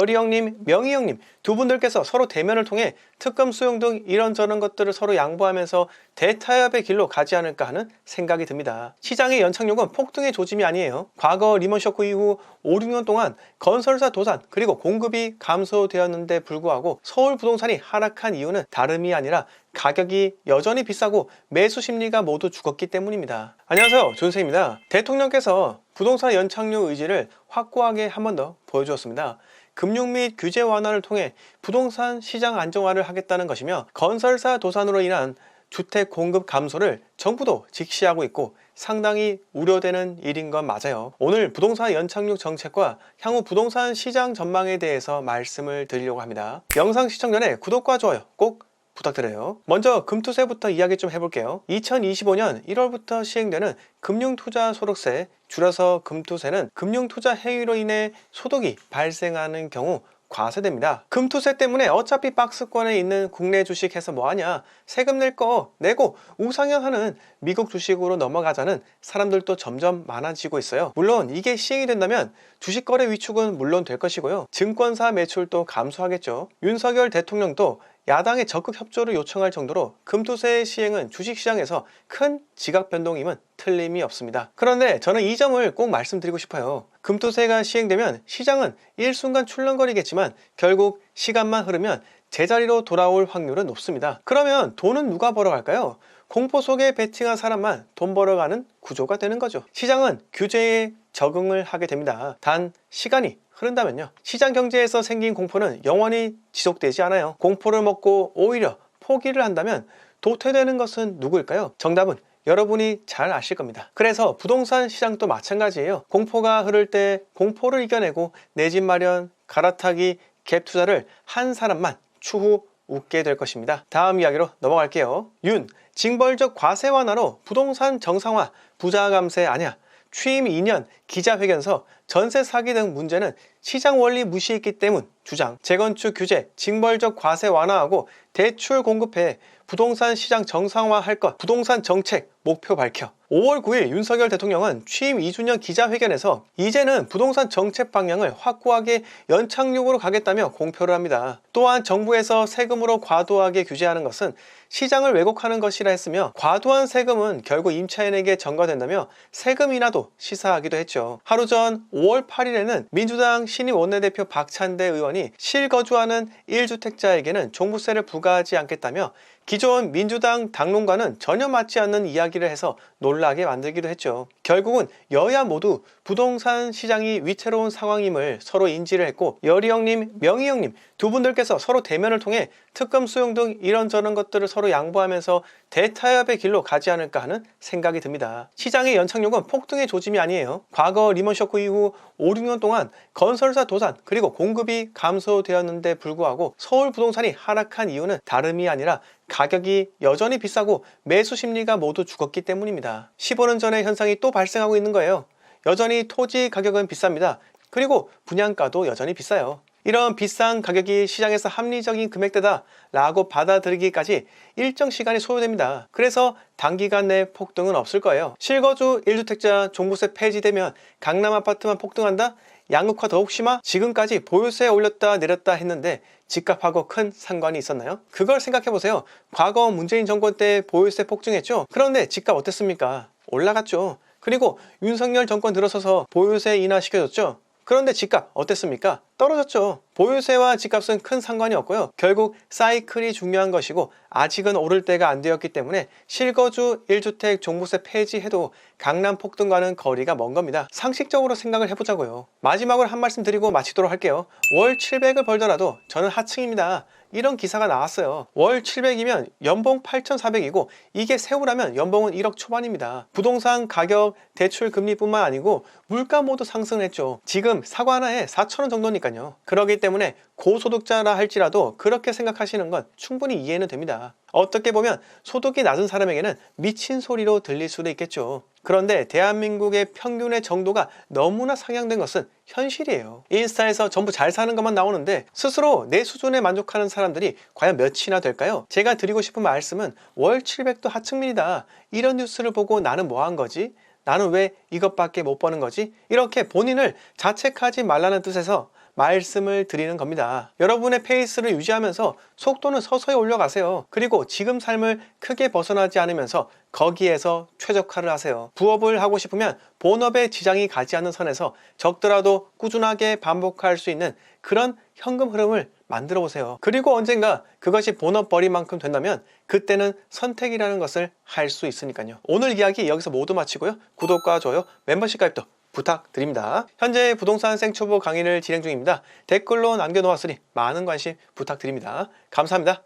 여리 형님, 명희 형님 두 분들께서 서로 대면을 통해 특검 수용 등 이런저런 것들을 서로 양보하면서 대타협의 길로 가지 않을까 하는 생각이 듭니다. 시장의 연착륙은 폭등의 조짐이 아니에요. 과거 리먼 쇼크 이후 5, 6년 동안 건설사 도산 그리고 공급이 감소되었는데 불구하고 서울 부동산이 하락한 이유는 다름이 아니라 가격이 여전히 비싸고 매수 심리가 모두 죽었기 때문입니다. 안녕하세요. 존세입니다. 대통령께서 부동산 연착륙 의지를 확고하게 한 번 더 보여주었습니다. 금융 및 규제 완화를 통해 부동산 시장 안정화를 하겠다는 것이며 건설사 도산으로 인한 주택 공급 감소를 정부도 직시하고 있고 상당히 우려되는 일인 건 맞아요. 오늘 부동산 연착륙 정책과 향후 부동산 시장 전망에 대해서 말씀을 드리려고 합니다. 영상 시청 전에 구독과 좋아요 꼭 부탁드려요. 먼저 금투세부터 이야기 좀 해볼게요. 2025년 1월부터 시행되는 금융투자소득세, 줄여서 금투세는 금융투자 행위로 인해 소득이 발생하는 경우 과세됩니다. 금투세 때문에 어차피 박스권에 있는 국내 주식 해서 뭐하냐 세금 낼 거 내고 우상향하는 미국 주식으로 넘어가자는 사람들도 점점 많아지고 있어요. 물론 이게 시행이 된다면 주식 거래 위축은 물론 될 것이고요. 증권사 매출도 감소하겠죠. 윤석열 대통령도 야당의 적극 협조를 요청할 정도로 금투세 시행은 주식시장에서 큰 지각 변동임은 틀림이 없습니다. 그런데 저는 이 점을 꼭 말씀드리고 싶어요. 금투세가 시행되면 시장은 일순간 출렁거리겠지만 결국 시간만 흐르면 제자리로 돌아올 확률은 높습니다. 그러면 돈은 누가 벌어갈까요? 공포 속에 베팅한 사람만 돈 벌어가는 구조가 되는 거죠. 시장은 규제에 적응을 하게 됩니다. 단 시간이 흐른다면요. 시장 경제에서 생긴 공포는 영원히 지속되지 않아요. 공포를 먹고 오히려 포기를 한다면 도태되는 것은 누구일까요? 정답은 여러분이 잘 아실 겁니다. 그래서 부동산 시장도 마찬가지예요. 공포가 흐를 때 공포를 이겨내고 내 집 마련, 갈아타기, 갭 투자를 한 사람만 추후 웃게 될 것입니다. 다음 이야기로 넘어갈게요. 윤, 징벌적 과세 완화로 부동산 정상화, 부자 감세 아냐? 취임 2년 기자회견서 전세 사기 등 문제는 시장 원리 무시했기 때문 주장 재건축 규제 징벌적 과세 완화하고 대출 공급해 부동산 시장 정상화할 것 부동산 정책 목표 밝혀 5월 9일 윤석열 대통령은 취임 2주년 기자회견에서 이제는 부동산 정책 방향을 확고하게 연착륙으로 가겠다며 공표를 합니다. 또한 정부에서 세금으로 과도하게 규제하는 것은 시장을 왜곡하는 것이라 했으며 과도한 세금은 결국 임차인에게 전가된다며 세금 인하도 시사하기도 했죠. 하루 전 5월 8일에는 민주당 신임 원내대표 박찬대 의원이 실거주하는 1주택자에게는 종부세를 부과하지 않겠다며 기존 민주당 당론과는 전혀 맞지 않는 이야기를 해서 놀라게 만들기도 했죠. 결국은 여야 모두 부동산 시장이 위태로운 상황임을 서로 인지를 했고 여리 형님, 명희 형님 두 분들께서 서로 대면을 통해 특검 수용 등 이런저런 것들을 서로 양보하면서 대타협의 길로 가지 않을까 하는 생각이 듭니다. 시장의 연착륙은 폭등의 조짐이 아니에요. 과거 리먼 쇼크 이후 5, 6년 동안 건설사 도산 그리고 공급이 감소되었는데 불구하고 서울 부동산이 하락한 이유는 다름이 아니라 가격이 여전히 비싸고 매수 심리가 모두 죽었기 때문입니다. 15년 전의 현상이 또 발생하고 있는 거예요. 여전히 토지 가격은 비쌉니다. 그리고 분양가도 여전히 비싸요. 이런 비싼 가격이 시장에서 합리적인 금액대다 라고 받아들이기까지 일정 시간이 소요됩니다. 그래서 단기간 내 폭등은 없을 거예요. 실거주 1주택자 종부세 폐지되면 강남 아파트만 폭등한다? 양극화 더욱 심화? 지금까지 보유세 올렸다 내렸다 했는데 집값하고 큰 상관이 있었나요? 그걸 생각해 보세요. 과거 문재인 정권 때 보유세 폭증했죠? 그런데 집값 어땠습니까? 올라갔죠. 그리고 윤석열 정권 들어서서 보유세 인하 시켜줬죠? 그런데 집값 어땠습니까? 떨어졌죠. 보유세와 집값은 큰 상관이 없고요. 결국 사이클이 중요한 것이고 아직은 오를 때가 안 되었기 때문에 실거주 1주택 종부세 폐지해도 강남 폭등과는 거리가 먼 겁니다. 상식적으로 생각을 해보자고요. 마지막으로 한 말씀 드리고 마치도록 할게요. 월 700을 벌더라도 저는 하층입니다. 이런 기사가 나왔어요. 월 700이면 연봉 8,400이고 이게 세후라면 연봉은 1억 초반입니다. 부동산 가격, 대출 금리뿐만 아니고 물가 모두 상승했죠. 지금 사과 하나에 4,000원 정도니까요. 그러기 때문에 고소득자라 할지라도 그렇게 생각하시는 건 충분히 이해는 됩니다. 어떻게 보면 소득이 낮은 사람에게는 미친 소리로 들릴 수도 있겠죠. 그런데 대한민국의 평균의 정도가 너무나 상향된 것은 현실이에요. 인스타에서 전부 잘 사는 것만 나오는데 스스로 내 수준에 만족하는 사람들이 과연 몇이나 될까요? 제가 드리고 싶은 말씀은 월 700도 하층민이다. 이런 뉴스를 보고 나는 뭐 한 거지? 나는 왜 이것밖에 못 버는 거지? 이렇게 본인을 자책하지 말라는 뜻에서 말씀을 드리는 겁니다. 여러분의 페이스를 유지하면서 속도는 서서히 올려가세요. 그리고 지금 삶을 크게 벗어나지 않으면서 거기에서 최적화를 하세요. 부업을 하고 싶으면 본업에 지장이 가지 않는 선에서 적더라도 꾸준하게 반복할 수 있는 그런 현금 흐름을 만들어 보세요. 그리고 언젠가 그것이 본업 벌이만큼 된다면 그때는 선택이라는 것을 할 수 있으니까요. 오늘 이야기 여기서 모두 마치고요. 구독과 좋아요, 멤버십 가입도 부탁드립니다. 현재 부동산 생초보 강의를 진행 중입니다. 댓글로 남겨놓았으니 많은 관심 부탁드립니다. 감사합니다.